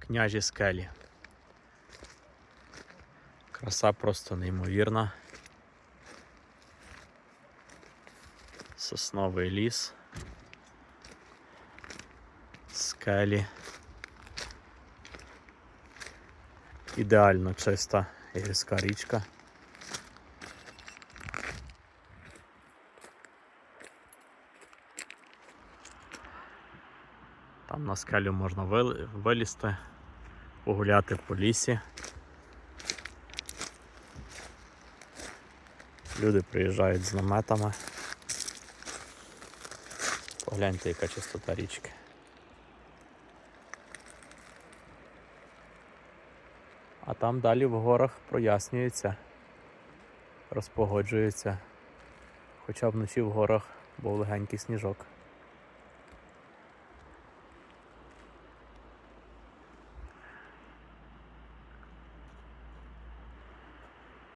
княжі скелі. Краса просто неймовірна. Сосновий ліс. Скелі. Ідеально чиста гірська річка. Там на скелю можна вилізти, погуляти по лісі. Люди приїжджають з наметами. Погляньте, яка чистота річки. А там далі в горах прояснюється, розпогоджується. Хоча вночі в горах був легенький сніжок.